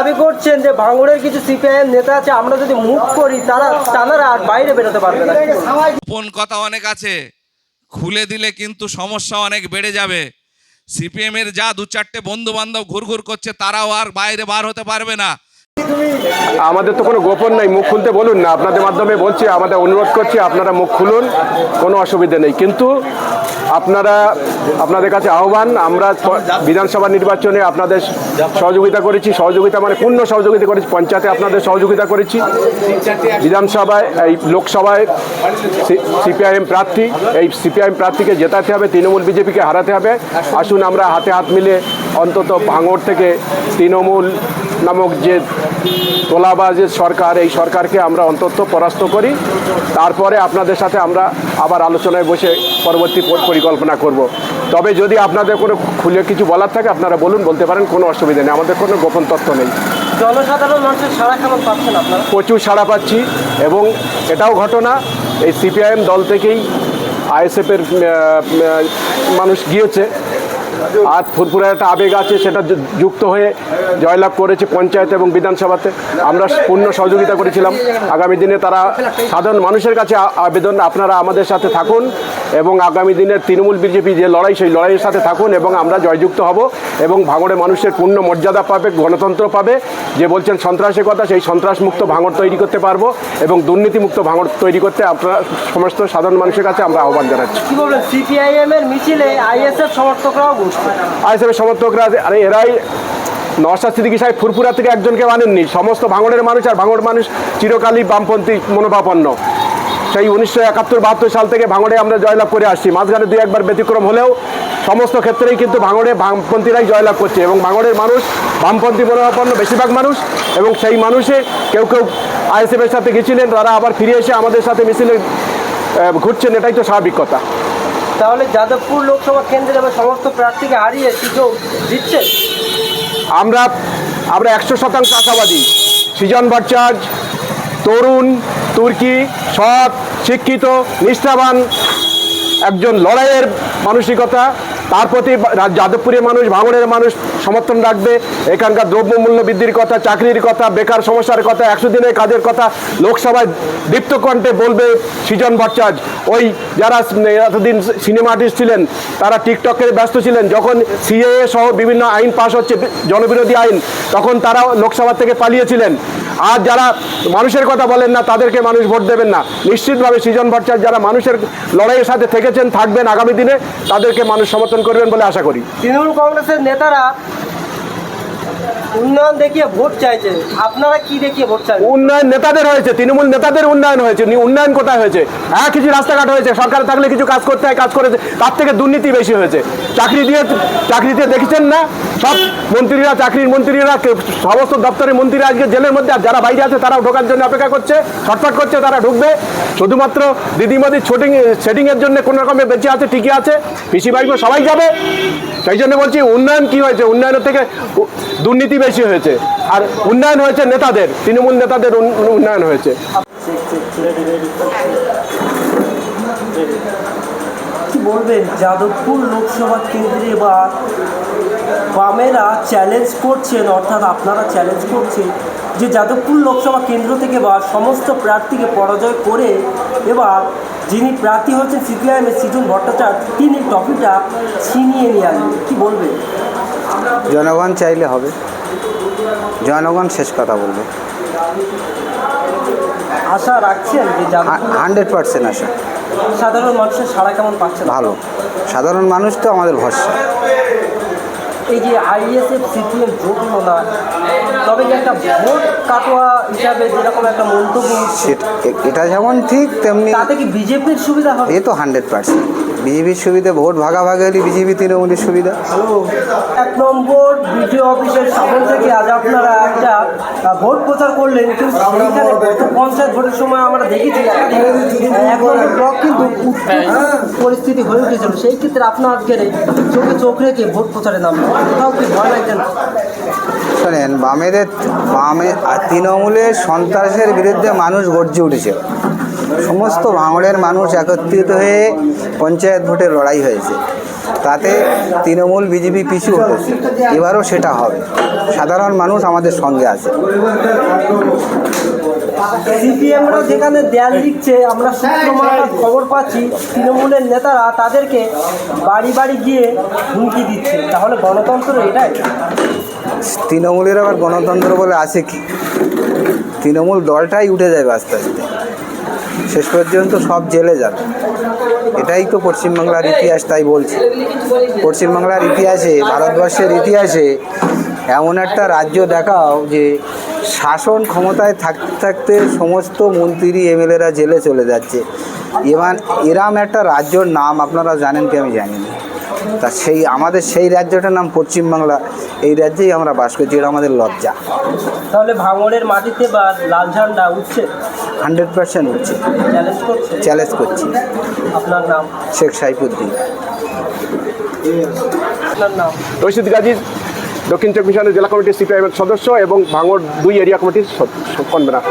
দাবি করছেন যে ভাঙড়ের কিছু সিপিআইএম নেতা আছে আমরা যদি মুখ করি তারা তারা আর বাইরে বেরোতে পারবে না? গোপন কথা অনেক আছে খুলে দিলে কিন্তু সমস্যা অনেক বেড়ে যাবে। সিপিএম এর যা দু চারটে বন্ধু বান্ধব ঘুরঘুর করছে তারাও আর বাইরে বার হতে পারবে না। আমাদের তো কোনো গোপন নাই মুখ খুলতে বলুন না আপনাদের মাধ্যমে বলছি আমাদের অনুরোধ করছি আপনারা মুখ খুলুন কোনো অসুবিধা নেই। কিন্তু আপনারা আপনাদের কাছে আহ্বান আমরা বিধানসভা নির্বাচনে আপনাদের সহযোগিতা করেছি, সহযোগিতা মানে পূর্ণ সহযোগিতা করেছি, পঞ্চায়েতে আপনাদের সহযোগিতা করেছি, বিধানসভায়, এই লোকসভায় সিপিআইএম প্রার্থী, এই সিপিআইএম প্রার্থীকে জেতাতে হবে, তৃণমূল বিজেপিকে হারাতে হবে। আসুন আমরা হাতে হাত মিলে অন্তত ভাঙড় থেকে তৃণমূল নামক যে তোলাবাজের সরকার, এই সরকারকে আমরা অন্তত পরাস্ত করি। তারপরে আপনাদের সাথে আমরা আবার আলোচনায় বসে পরবর্তী পর- পরিকল্পনা করব। তবে যদি আপনাদের কোনো খুলে কিছু বলার থাকে আপনারা বলুন বলতে পারেন কোনো অসুবিধা নেই। আমাদের কোনো গোপন তথ্য নেই। জনসাধারণ মানুষের সারা কেমন পাচ্ছেন আপনারা? প্রচুর সাড়া পাচ্ছি এবং এটাও ঘটনা এই সিপিআইএম দল থেকেই আইএসএফের মানুষ গিয়েছে। আর ফুরফুরে একটা আবেগ আছে, সেটা যুক্ত হয়ে জয়লাভ করেছে পঞ্চায়েত এবং বিধানসভাতে। আমরা পূর্ণ সহযোগিতা করেছিলাম। আগামী দিনে তারা সাধারণ মানুষের কাছে আবেদন, আপনারা আমাদের সাথে থাকুন এবং আগামী দিনের তৃণমূল বিজেপি যে লড়াই, সেই লড়াইয়ের সাথে থাকুন এবং আমরা জয়যুক্ত হব এবং ভাঙড়ে মানুষের পূর্ণ মর্যাদা পাবে, গণতন্ত্র পাবে। যে বলছেন সন্ত্রাসের কথা, সেই সন্ত্রাসমুক্ত ভাঙড় তৈরি করতে পারব এবং দুর্নীতিমুক্ত ভাঙড় তৈরি করতে আপনারা সমস্ত সাধারণ মানুষের কাছে আমরা আহ্বান জানাচ্ছি। সিপিআইএম এর মিছিলে আইএসএফ সমর্থকরাও বসছে আইএসএফের সমর্থকরা আরে এরাই নওশাদ সিদ্দিকী সাহেব ফুরফুরা থেকে একজনকে মানেননি সমস্ত ভাঙড়ের মানুষ আর ভাঙড় মানুষ চিরকালই বামপন্থী মনোভাবাপন্ন। সেই উনিশশো একাত্তর বাহাত্তর সাল থেকে ভাঙড়ে আমরা জয়লাভ করে আসছি। মাঝখানে দুই একবার ব্যতিক্রম হলেও সমস্ত ক্ষেত্রেই কিন্তু ভাঙড়ে বামপন্থীরাই জয়লাভ করছে এবং ভাঙড়ের মানুষ বামপন্থী মনোভাবাপন্ন বেশিরভাগ মানুষ এবং সেই মানুষে কেউ কেউ আইএসএফের সাথে গেছিলেন, তারা আবার ফিরে এসে আমাদের সাথে মিছিলে ঘুরছেন। এটাই তো স্বাভাবিক কথা। তাহলে যাদবপুর লোকসভা কেন্দ্রে এবার সমস্ত প্রার্থীকে হারিয়ে কিছু দিচ্ছে? আমরা আমরা একশো শতাংশ আশাবাদী। সৃজন ভট্টাচার্য, তরুণ, তুর্কি, সৎ, শিক্ষিত, নিষ্ঠাবান একজন লড়াইয়ের মানসিকতা তার প্রতি যাদবপুরের মানুষ ভাঙড়ের মানুষ সমর্থন রাখবে। এখানকার দ্রব্যমূল্য বৃদ্ধির কথা, চাকরির কথা, বেকার সমস্যার কথা, একশো দিনের কাজের কথা লোকসভায় দীপ্ত কণ্ঠে বলবে সৃজন ভট্টাচার্য ওই যারা এতদিন সিনেমা আর্টিস্ট ছিলেন, তারা টিকটকের ব্যস্ত ছিলেন। যখন সিএএ সহ বিভিন্ন আইন পাশ হচ্ছে জনবিরোধী আইন, তখন তারা লোকসভা থেকে পালিয়েছিলেন। আর যারা মানুষের কথা বলেন না, তাদেরকে মানুষ ভোট দেবেন না। নিশ্চিতভাবে সৃজন ভট্টাচার্য যারা মানুষের লড়াইয়ের সাথে থেকেছেন, থাকবেন আগামী দিনে, তাদেরকে মানুষ সমর্থন করবেন বলে আশা করি। তৃণমূল কংগ্রেসের নেতারা উন্নয়ন দেখিয়ে ভোট চাইছে। আপনারা কি দেখিয়ে ভোট চাইছেন? উন্নয়ন নেতাদের হয়েছে, তৃণমূল নেতাদের উন্নয়ন হয়েছে উন্নয়ন কোথায় হয়েছে? হ্যাঁ কিছু রাস্তাঘাট হয়েছে, সরকার থাকলে কিছু কাজ করতে হয়, কাজ করেছে, তার থেকে দুর্নীতি বেশি হয়েছে। চাকরি দিয়ে চাকরি দিয়ে দেখেছেন না? সব মন্ত্রীরা, চাকরির মন্ত্রীরা সমস্ত দপ্তরের মন্ত্রীরা আজকে জেলের মধ্যে, আর যারা বাইরে আছে, তারাও ঢোকার জন্য অপেক্ষা করছে, ছটফট করছে, তারা ঢুকবে। শুধুমাত্র দিদিমদির ছোটিং সেটিংয়ের জন্য কোনো রকমের বেঁচে আছে, ঠিকই আছে, পিসি বাইকও সবাই যাবে। সেই জন্য বলছি, উন্নয়ন কি হয়েছে? উন্নয়নের থেকে দুর্নীতি বেশি হয়েছে। আর উন্নয়ন হয়েছে নেতাদের তৃণমূল নেতাদের উন্নয়ন হয়েছে। কি বলবেন? যাদবপুর লোকসভা কেন্দ্রে বা বামেরা চ্যালেঞ্জ করছেন অর্থাৎ আপনারা চ্যালেঞ্জ করছেন যে যাদবপুর লোকসভা কেন্দ্র থেকে বা সমস্ত প্রার্থীকে পরাজয় করে এবার যিনি প্রার্থী হচ্ছেন সিপিআইএমের সৃজন ভট্টাচার্য তিনি ট্রফিটা ছিনিয়ে নিয়ে আসবেন। কী বলবেন? জনগণ চাইলে হবে। জনগণ শেষ কথা বলবে। আশা রাখছেন যে হান্ড্রেড পার্সেন্ট আশা। সাধারণ মানুষের সাড়া কেমন পাচ্ছেন ভালো। সাধারণ মানুষ তো আমাদের ভরসা। এই যে আইএসএফ সিপিএম হলো না তবে যে একটা ভোট কাটোয়া হিসাবে যেরকম একটা মন্তব্য এটা যেমন ঠিক তেমনি তাতে কি বিজেপির সুবিধা হবে? এ তো হান্ড্রেড পার্সেন্ট বিজেপির সুবিধা ভোট ভাগাভাগি হলে বিজেপি তৃণমূলের সুবিধা। এক নম্বর বিডিও অফিসের সামনে থেকে আজ আপনারা একটা ভোট প্রচার করলেন কিন্তু পঞ্চায়েত ভোটের সময় আমরা দেখেছি এক নম্বর ব্লক কিন্তু পরিস্থিতি হয়ে উঠেছিল। সেই ক্ষেত্রে আপনার আজকের চোখে চোখ রেখে ভোট প্রচারে নামলেন কোথাও কি ভয় লাগছে না শোনেন বামেদের বামে তৃণমূলের সন্ত্রাসের বিরুদ্ধে মানুষ গর্জে উঠেছে। সমস্ত ভাঙড়ের মানুষ একত্রিত হয়ে পঞ্চায়েত ভোটে লড়াই হয়েছে। তাতে তৃণমূল বিজেপি পিছু হতেছে এবারও সেটা হবে। সাধারণ মানুষ আমাদের সঙ্গে আছে। সিপিএমরা যেখানে দেয়াল লিখছে আমরা খবর পাচ্ছি তৃণমূলের নেতারা তাদেরকে বাড়ি বাড়ি গিয়ে হুমকি দিচ্ছে। তাহলে গণতন্ত্র এটাই। তৃণমূলের আবার গণতন্ত্র বলে আছে কি? তৃণমূল দলটাই উঠে যাবে আস্তে আস্তে। শেষ পর্যন্ত সব জেলে যাবে। এটাই তো পশ্চিমবাংলার ইতিহাস, তাই বলছি। পশ্চিমবাংলার ইতিহাসে, ভারতবর্ষের ইতিহাসে এমন একটা রাজ্য দেখাও যে শাসন ক্ষমতায় থাকতে থাকতে সমস্ত মন্ত্রী, এমএলএরা জেলে চলে যাচ্ছে। এবার এরাম একটা রাজ্যর নাম আপনারা জানেন কি আমি জানি না। তা সেই আমাদের সেই রাজ্যটার নাম পশ্চিমবাংলা এই রাজ্যেই আমরা বাস করছি এটা আমাদের লজ্জা। তাহলে ভাঙড়ের মাটিতে বা লাল ঝান্ডা উঠছে? হান্ড্রেড পার্সেন্ট উঠছে। চ্যালেঞ্জ করছি? আপনার নাম? শেখ সাইফুদ্দিন। আপনার নাম? রশিদ গাজী দক্ষিণ চব্বিশ জেলা কমিটির সিপিআইএম সদস্য এবং ভাঙড় দুই এরিয়া কমিটির কনভেনার।